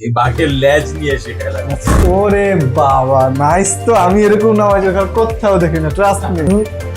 এই বাঘের লেজ নিয়ে এসে খেলা ওরে বাবা নাইস তো আমি এরকম নামাজ কোথাও দেখি না ট্রাস্ট মি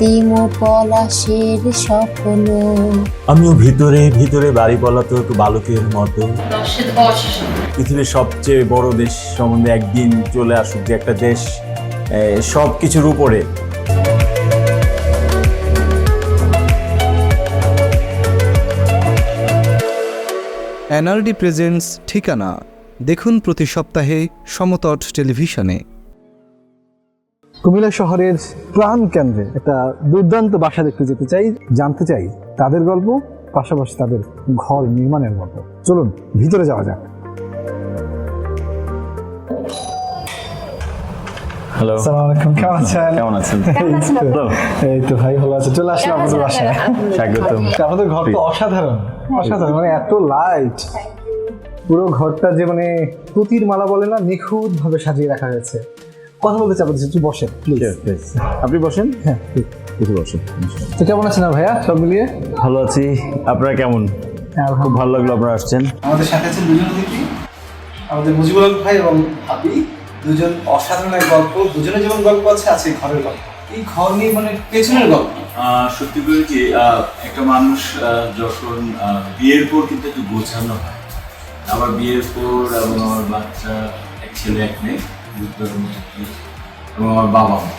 তিম পলাশের স্বপ্ন। আমিও ভিতরে ভিতরে বাড়ি পলাতক বালকের মতো পৃথিবীর সবচেয়ে বড় দেশ সম্বন্ধে একদিন চলে আসুক যে একটা দেশ সব কিছুর উপরে। এনআরডি প্রেজেন্টস ঠিকানা দেখুন প্রতি সপ্তাহে সমতট টেলিভিশনে। কুমিল্লা শহরের প্রাণ কেন্দ্রে একটা দুর্দান্ত বাসা দেখতে যেতে চাই জানতে চাই তাদের গল্প পাশাপাশি তাদের ঘর নির্মাণের গল্প। চলুন ভিতরে যাওয়া যাক। হ্যালো আসসালামু আলাইকুম কেমন আছেন? কেমন আছেন? এই তো- ভাই ভালো আছে চলে আসলাম আপনাদের বাসায়। স্বাগতম। আপনাদের ঘর তো অসাধারণ অসাধারণ মানে এত লাইট পুরো ঘরটা যে মানে পুতির মালা বলে না নিখুঁত ভাবে সাজিয়ে রাখা হয়েছে। কথা বলতে চাপ একটু বসেন প্লিজ আপনি বসেন? হ্যাঁ। ঠিক। কিছু বসেন তো কেমন আছেন ভাইয়া সব মিলিয়ে? ভালো আছি। আপনারা কেমন? হ্যাঁ খুব ভালো লাগল আপনারা আসছেন। আমাদের সাথে আছেন দুজন অতিথি আমাদের মুজিবুল ভাই এবং ভাবি দুজন অসাধারণ এক গল্প দুজনের যেমন গল্প আছে আছে ঘরের গল্প। এই ঘর নিয়ে মানে পেছনের গল্প। আহ, সত্যি করে কি আহ, একটা মানুষ আহ, যখন আহ, বিয়ের পর কিন্তু একটু গোছানো হয় আমার বিয়ের পর এবং আমার বাচ্চা, এক ছেলে, এক মেয়ে। এবং আমার বাবা মা।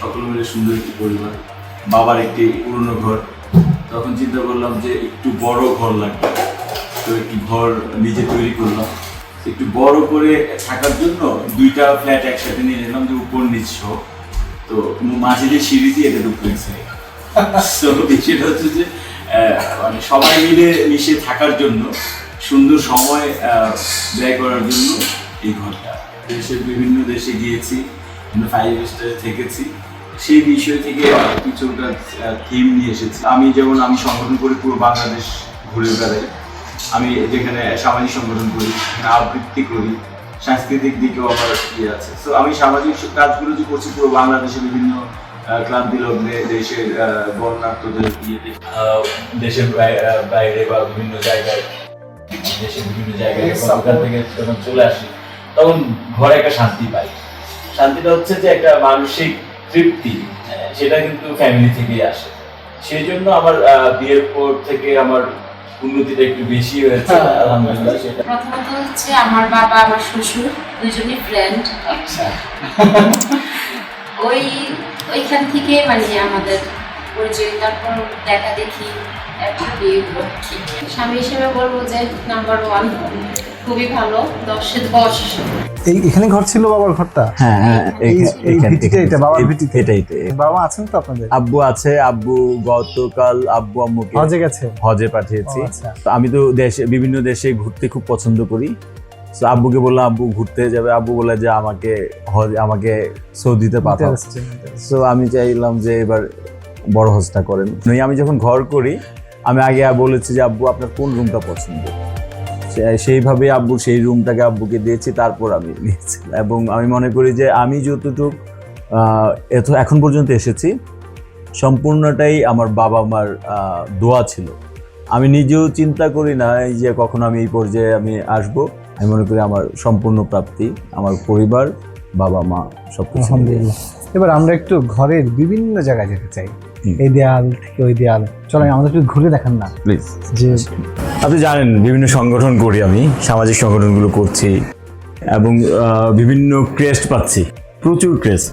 সকল মিলে সুন্দর একটি পরিবার, বাবার একটি পুরনো ঘর। তখন চিন্তা করলাম যে একটু বড় ঘর লাগবে। তো একটি ঘর নিজে তৈরি করলাম। একটু বড় করে থাকার জন্য দুইটা ফ্ল্যাট একসাথে নিয়ে নিলাম যে উপর নিচ তো মাঝে যে সিঁড়ি দিয়ে এটা ডুপ্লেক্সে তো বিষয়টা হচ্ছে যে মানে সবাই মিলে মিশে থাকার জন্য সুন্দর সময় ব্যয় করার জন্য এই ঘরটা। দেশের বিভিন্ন দেশে গিয়েছি ফাইভ স্টারে থেকেছি। সেই বিষয় থেকে কিছুটা থিম নিয়ে এসেছি। আমি যেমন আমি সংগঠন করি পুরো বাংলাদেশ ঘুরে বেড়াই আমি যেখানে সামাজিক সংগঠন করি আবৃত্তি করি সাংস্কৃতিক দিকেও আমার ইয়ে আছে। তো আমি সামাজিক কাজগুলো যে করছি পুরো বাংলাদেশে বিভিন্ন ক্লান্তি লগ্নে দেশের আহ, দেশের বাইরে বা বিভিন্ন জায়গায় দেশের বিভিন্ন জায়গায় যখন ওখান থেকে যখন চলে আসি তখন ঘরে একটা শান্তি পাই। শান্তিটা হচ্ছে যে একটা মানসিক তৃপ্তি সেটা কিন্তু ফ্যামিলি থেকেই আসে। সেই জন্য আমার বিয়ের পর থেকে আমার উন্নতিটা একটু বেশি হয়েছে আলহামদুলিল্লাহ সেটা। প্রথমত হচ্ছে আমার বাবা আমার শ্বশুর দুজনই ফ্রেন্ড আচ্ছা। ওই ওইখান থেকে মানে আমাদের পরিচয় তারপর দেখা দেখি একটা বিয়ে করছি। স্বামী হিসেবে বলব যে নাম্বার ওয়ান খুবই ভালো দশে দশ। এই এখানে ঘর ছিল বাবার ঘরটা? হ্যাঁ এই- এটা, বাবার বাবা আছেন তো আপনাদের? আব্বু আছে আব্বু গতকাল আব্বু আম্মুকে হজে গেছে? হজে পাঠিয়েছি। আচ্ছা। তো আমি তো দেশে বিভিন্ন দেশে ঘুরতে খুব পছন্দ করি। তো আব্বুকে বললাম আব্বু ঘুরতে যাবে। আব্বু বলে যে আমাকে হজ আমাকে সৌদিতে পাঠাও। Interesting, interesting. আমি চাইলাম যে এবার বড় হজটা করেন। আমি যখন ঘর করি আমি আগে বলেছি যে আব্বু আপনার কোন রুমটা পছন্দ? সেইভাবে আব্বু সেই রুমটাকে আব্বুকে দিয়েছি, তারপর আমি নিয়েছি। এবং আমি মনে করি যে আমি যতটুকু এত এখন পর্যন্ত এসেছি, সম্পূর্ণটাই আমার বাবা মার দোয়া ছিল। আমি নিজেও চিন্তা করি না যে কখনো আমি এই পর্যায়ে আমি আসব। আমি মনে করি আমার সম্পূর্ণ প্রাপ্তি, আমার পরিবার, বাবা মা সব কিছু এবার আমরা একটু ঘরের বিভিন্ন জায়গায় যেতে চাই। এই দেয়াল থেকে ওই দেয়াল। চলেন আমাদের একটু ঘুরে দেখান না। প্লিজ। যে আপনি জানেন বিভিন্ন সংগঠন করি আমি সামাজিক সংগঠনগুলো করছি এবং বিভিন্ন ক্রেস্ট পাচ্ছি প্রচুর ক্রেস্ট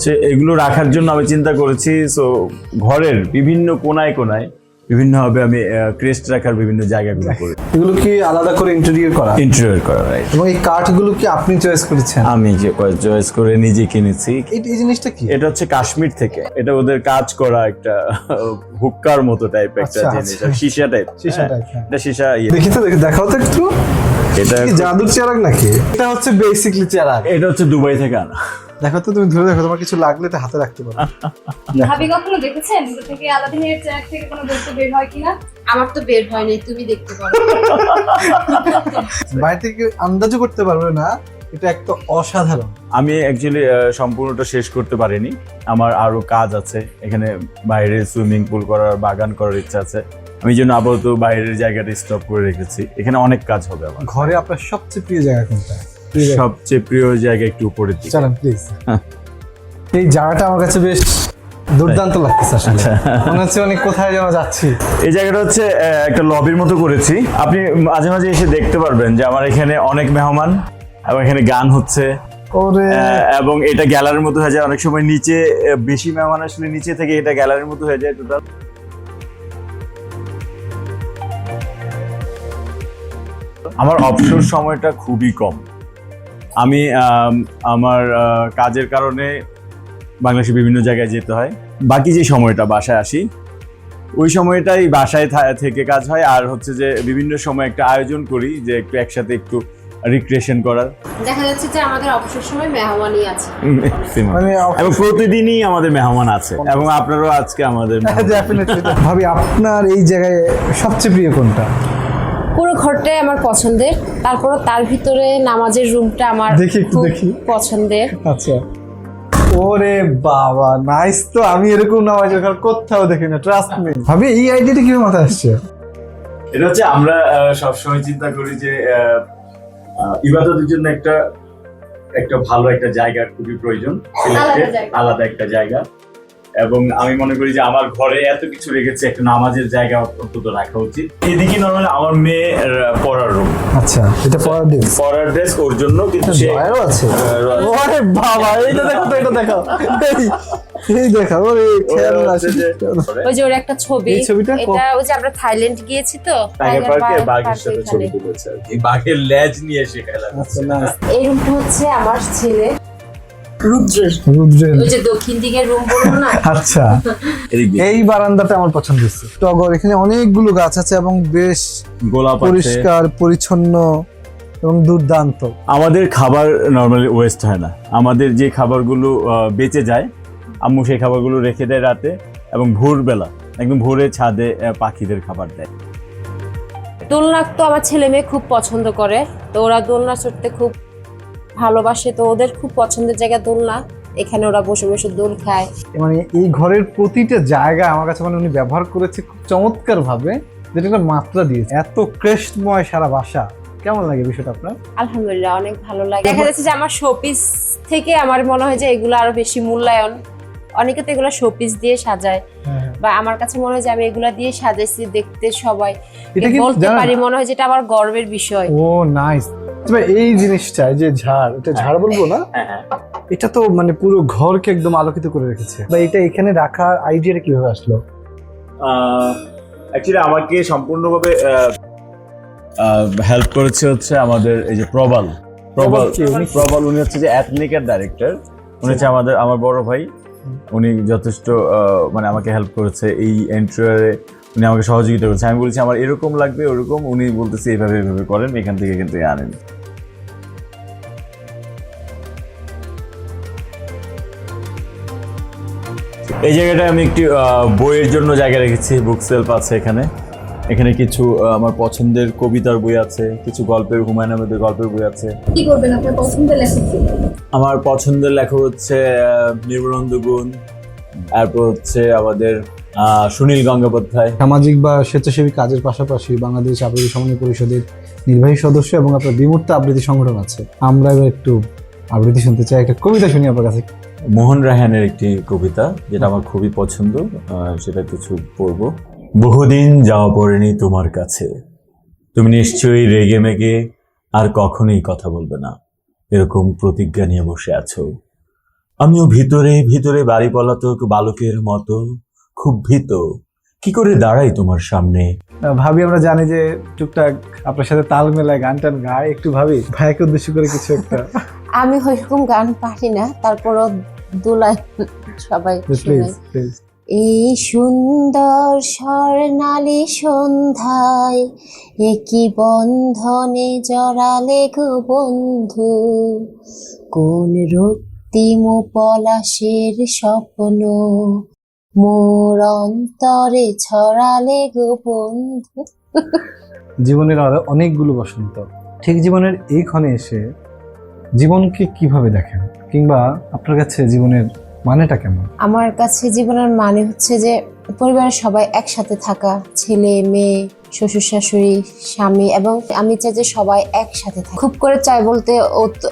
সে এগুলো রাখার জন্য আমি চিন্তা করেছি সো ঘরের বিভিন্ন কোনায় কোনায় বিভিন্নভাবে আমি ক্রেস্ট রাখার বিভিন্ন জায়গাগুলো করি এগুলো কি আলাদা করে ইন্টেরিয়র করা। ইন্টেরিয়র করা right? এবং এই কাঠগুলো কি আপনি চয়েস করেছেন? আমি যে চয়েস করে নিজে কিনেছি। এই জিনিসটা কি? এটা হচ্ছে কাশ্মীর থেকে। এটা ওদের কাজ করা একটা হুক্কার মতো টাইপ একটা আচ্ছা, জিনিস আচ্ছা। সীসা টাইপ সীসা type, হ্যাঁ। এটা সীসা ইয়ে। দেখি তো দেখাও তো একটু। এটা কি জাদুর চেরাগ নাকি? এটা হচ্ছে বেসিকলি চেরাগ এটা হচ্ছে দুবাই থেকে আনা। দেখো তো তুমি ধরে দেখো তোমার কিছু লাগলে তো হাতে রাখতে পারো। ভাবি কখনো দেখেছেন দূর থেকে আলাদিনের ট্র্যাক থেকে কোনো দ্রব্য বের হয় কিনা? আমার তো বের হয়নি তুমি দেখতে পারো। বাইরে থেকে আন্দাজও করতে পারবে না এটা একটা অসাধারণ। আমি অ্যাকচুয়ালি সম্পূর্ণটা শেষ করতে পারিনি। আমার আরও কাজ আছে এখানে বাইরে সুইমিং পুল করার বাগান করার ইচ্ছা আছে। আমি জন্য আপাতত বাইরের জায়গাটা স্টপ করে রেখেছি। এখানে অনেক কাজ হবে আমার। ঘরে আপনার সবচেয়ে প্রিয় জায়গা কোনটা? সবচেয়ে প্রিয় জায়গা একটু উপরের দিকে। চলেন প্লিজ হ্যাঁ। এই জায়গাটা আমার কাছে বেশ দুর্দান্ত লাগতেছে আসলে। আচ্ছা। মনে হচ্ছে অনেক কোথায় যেন যাচ্ছি। এই জায়গাটা হচ্ছে একটা লবির মতো করেছি। আপনি মাঝে মাঝে এসে দেখতে পারবেন যে আমার এখানে অনেক মেহমান এবং এখানে গান হচ্ছে। ওরে। এবং এটা গ্যালারির মতো হয়ে যায়। অনেক সময় নিচে বেশি মেহমান আসলে নিচে থেকে এটা গ্যালারির মতো হয়ে যায় টোটাল। আমার অবসর সময়টা খুবই কম। আমি আমার কাজের কারণে বাংলাদেশে বিভিন্ন জায়গায় যেতে হয়। বাকি যে সময়টা বাসায় আসি ওই সময়টাই বাসায় থা- থেকে কাজ হয়। আর হচ্ছে যে বিভিন্ন সময় একটা আয়োজন করি যে একটু একসাথে একটু রিক্রিয়েশন করার। দেখা যাচ্ছে যে আমাদের অবসর সময় মেহমানই আছে। মানে এবং প্রতিদিনই আমাদের মেহমান আছে। এবং আপনারাও আজকে আমাদের ভাবি আপনার এই জায়গায় সবচেয়ে প্রিয় কোনটা? পুরো ঘরটাই আমার পছন্দের। তারপর তার ভিতরে নামাজের রুমটা আমার দেখি একটু দেখি। পছন্দের। আচ্ছা। ওরে বাবা নাইস তো আমি এরকম নামাজের ঘর কোথাও দেখি না ট্রাস্ট মি ভাবি এই আইডিয়াটা কীভাবে মাথায় আসছে? এটা হচ্ছে আমরা সবসময় চিন্তা করি যে ইবাদতের জন্য একটা একটা ভালো একটা জায়গা খুবই প্রয়োজন। আলাদা একটা জায়গা। এবং আমি মনে করি যে আমার ঘরে এত কিছু রেখেছে একটা নামাজের জায়গা অন্তত রাখা উচিত। এদিকে নর্মালি আমার মেয়ে পড়ার রুম আচ্ছা এটা পড়ার দিন পড়ার ড্রেস ওর জন্য কিন্তু সে আছে। ওরে বাবা এইটা দেখো তো এটা দেখো। এই- এই দেখো ওরে খেলনা হচ্ছে ওই যে ওর একটা ছবি এটা ওই যে আমরা থাইল্যান্ড গিয়েছি তো টাইগার টাইগার পার্কে বাঘের সাথে ছবি। তুলেছে আর বাঘের লেজ নিয়ে এসে খেলা আচ্ছা এই রুমটা হচ্ছে আমার ছেলে রুদ্রের। রুদ্রের। ওই যে দক্ষিণ দিকের রুম বলব না? আচ্ছা। এই বারান্দাটা আমার পছন্দ হচ্ছে টগর এখানে অনেকগুলো গাছ আছে এবং বেশ গোলাপ পরিষ্কার পরিচ্ছন্ন এবং দুর্দান্ত। আমাদের খাবার নর্মালি ওয়েস্ট হয় না। আমাদের যে খাবারগুলো বেঁচে যায় আম্মু সেই খাবারগুলো রেখে দেয় রাতে এবং ভোরবেলা একদম ভোরে ছাদে পাখিদের খাবার দেয়। দোলনা তো আমার ছেলে মেয়ে খুব পছন্দ করে। তো ওরা দোলনা চড়তে খুব ভালোবাসে তো ওদের খুব পছন্দের জায়গা দোলনা। এখানে ওরা বসে বসে দোল খায়। মানে এই ঘরের প্রতিটা জায়গা আমার কাছে মানে উনি ব্যবহার করেছে খুব চমৎকার ভাবে যেটা একটা মাত্রা দিয়েছে। এত ক্রেস্টময় সারা বাসা। কেমন লাগে বিষয়টা আপনার? আলহামদুলিল্লাহ অনেক ভালো লাগে। দেখা যাচ্ছে যে আমার শোপিস থেকে আমার মনে হয় যে এগুলো আরও বেশি মূল্যায়ন। অনেকে তো এগুলো শোপিস দিয়ে সাজায়। বা আমার কাছে মনে হয় যে আমি এগুলা দিয়ে সাজাইছি দেখতে সবাই। বলতে পারি মনে হয় যেটা আমার গর্বের বিষয়। Oh nice. তবে এই জিনিসটা যে ঝাড় এটা ঝাড় বলব না? এটা তো মানে পুরো ঘরকে একদম আলোকিত করে রেখেছে। বা এটা এখানে রাখার আইডিয়াটা কীভাবে আসলো? অ্যাকচুয়ালি আমাকে সম্পূর্ণভাবে হেল্প করেছে হচ্ছে আমাদের এই যে প্রবাল। প্রবাল প্রবাল উনি? হচ্ছে যে অ্যাথনিকের ডাইরেক্টর উনি হচ্ছে আমাদের আমার বড় ভাই। উনি যথেষ্ট মানে আমাকে হেল্প করেছে এই এন্ট্রিয়ারে উনি আমাকে সহযোগিতা করেছে। আমি বলছি আমার এরকম লাগবে ওরকম। উনি বলতেছে এইভাবে এইভাবে করেন এখান থেকে এখান থেকে আনেন। এই জায়গাটায় আমি একটি আহ, বইয়ের জন্য জায়গা রেখেছি বুক সেলফ আছে এখানে। এখানে কিছু আমার পছন্দের কবিতার বই আছে কিছু গল্পের হুমায়ুন আহমেদের গল্পের বই আছে। কি করবেন আপনার পছন্দের লেখক আমার পছন্দের লেখক হচ্ছে আহ, নির্মলানন্দ গুণ তারপর হচ্ছে আমাদের আহ, সুনীল গঙ্গোপাধ্যায়। সামাজিক বা স্বেচ্ছাসেবী কাজের পাশাপাশি বাংলাদেশ আবৃত্তি সমন্বয় পরিষদের নির্বাহী সদস্য এবং আপনার বিমূর্ত আবৃত্তি সংগঠন আছে। আমরা এবার একটু আবৃত্তি শুনতে চাই একটা কবিতা শুনি আপনার কাছে। মোহন রায়হানের একটি কবিতা যেটা আমার খুবই পছন্দ সেটা কিছু পড়ব। বহুদিন যাওয়া পড়েনি তোমার কাছে। তুমি নিশ্চয়ই রেগে মেগে আর কখনোই কথা বলবে না। এরকম প্রতিজ্ঞা নিয়ে বসে আছো। আমিও ভিতরে ভিতরে বাড়ি পলাতক বালকের মতো, খুব ভীত। কি করে দাঁড়াই তোমার সামনে? ভাবি, আমরা জানি যে টুকটাক আপনার সাথে তাল মেলায় গান টান গায়, একটু ভাবি, ভাইকে উদ্দেশ্য করে কিছু একটা। আমি ওইরকম গান পারি না তারপরও দোলায় সবাই এই সুন্দর স্বর্ণালী সন্ধ্যায় একই বন্ধনে জড়ালে গো বন্ধু। কোন রক্তিম পলাশের স্বপ্ন মোর অন্তরে ছড়ালে গো বন্ধু। জীবনের আরও অনেকগুলো বসন্ত। ঠিক জীবনের এই ক্ষণে এসে জীবনকে কীভাবে দেখেন? কিংবা আপনার কাছে জীবনের মানেটা কেমন? আমার কাছে জীবনের মানে হচ্ছে যে পরিবারের সবাই একসাথে থাকা ছেলে মেয়ে শ্বশুর শাশুড়ি স্বামী এবং আমি চাই যে সবাই একসাথে থাকে। খুব করে চাই বলতে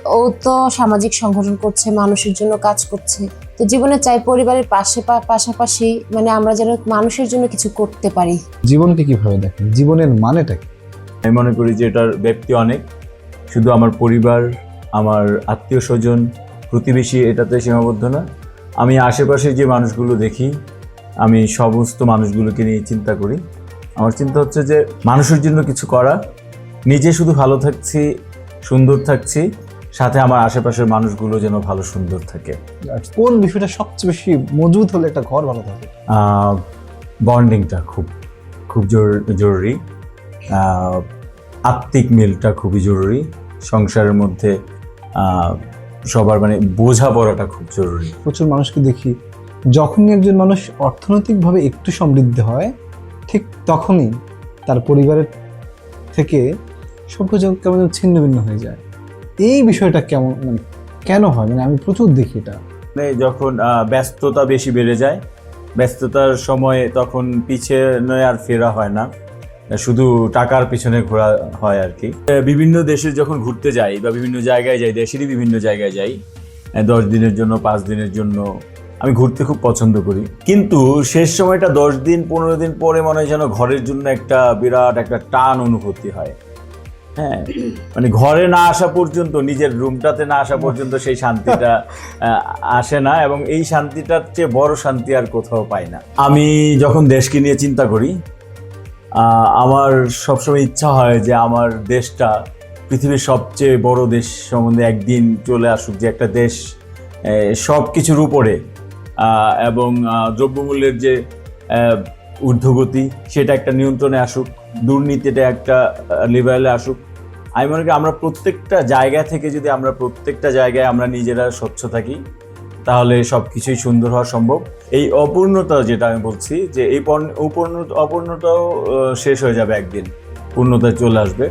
ও তো- সামাজিক সংগঠন করছে মানুষের জন্য কাজ করছে। তো জীবনে চাই পরিবারের পাশে পা- পাশাপাশি মানে আমরা যেন মানুষের জন্য কিছু করতে পারি। জীবনকে কীভাবে দেখেন? জীবনের মানেটা কি? আমি মনে করি যে এটার ব্যক্তি অনেক। শুধু আমার পরিবার আমার আত্মীয় স্বজন প্রতিবেশী এটাতে সীমাবদ্ধ না। আমি আশেপাশে যে মানুষগুলো দেখি আমি সমস্ত মানুষগুলোকে নিয়ে চিন্তা করি। আমার চিন্তা হচ্ছে যে মানুষের জন্য কিছু করা নিজে শুধু ভালো থাকছি সুন্দর থাকছি সাথে আমার আশেপাশের মানুষগুলো যেন ভালো সুন্দর থাকে। কোন বিষয়টা সবচেয়ে বেশি মজবুত হলে একটা ঘর ভালো থাকে? বন্ডিংটা খুব খুব জরুরি। জরুরি আত্মিক মিলটা খুবই জরুরি। সংসারের মধ্যে সবার মানে বোঝাপড়াটা খুব জরুরি। প্রচুর মানুষকে দেখি যখনই একজন মানুষ অর্থনৈতিকভাবে একটু সমৃদ্ধ হয় ঠিক তখনই তার পরিবারের থেকে সব কিছু কেমন ছিন্ন ভিন্ন হয়ে যায়। এই বিষয়টা কেমন মানে কেন হয়? মানে আমি প্রচুর দেখি এটা। মানে যখন ব্যস্ততা বেশি বেড়ে যায় ব্যস্ততার সময় তখন পিছনে আর ফেরা হয় না। শুধু টাকার পিছনে ঘোরা হয় আর কি। বিভিন্ন দেশে যখন ঘুরতে যাই বা বিভিন্ন জায়গায় যাই, দেশেরই বিভিন্ন জায়গায় যাই দশ দিনের জন্য, পাঁচ দিনের জন্য, আমি ঘুরতে খুব পছন্দ করি। কিন্তু শেষ সময়টা দশ দিন, পনেরো দিন পরে মনে হয় যেন ঘরের জন্য একটা বিরাট একটা টান অনুভূতি হয়। হ্যাঁ মানে ঘরে না আসা পর্যন্ত, নিজের রুমটাতে না আসা পর্যন্ত সেই শান্তিটা আসে না এবং এই শান্তিটার চেয়ে বড় শান্তি আর কোথাও পাই না। আমি যখন দেশকে নিয়ে চিন্তা করি আমার সবসময় ইচ্ছা হয় যে আমার দেশটা, পৃথিবীর সবচেয়ে বড় দেশ সম্বন্ধে একদিন চলে আসুক, যে একটা দেশ সব কিছুর উপরে এবং দ্রব্যমূল্যের যে ঊর্ধ্বগতি, সেটা একটা নিয়ন্ত্রণে আসুক, দুর্নীতিটা একটা লেভেলে আসুক। আমি মনে করি আমরা প্রত্যেকটা জায়গা থেকে যদি আমরা প্রত্যেকটা জায়গায় আমরা নিজেরা স্বচ্ছ থাকি, তাহলে সব কিছুই সুন্দর হওয়া সম্ভব। এই অপূর্ণতা যেটা আমি বলছি, যে এই পর্ণ- অপূর্ণ অপূর্ণতাও শেষ হয়ে যাবে একদিন। পূর্ণতায় চলে আসবে।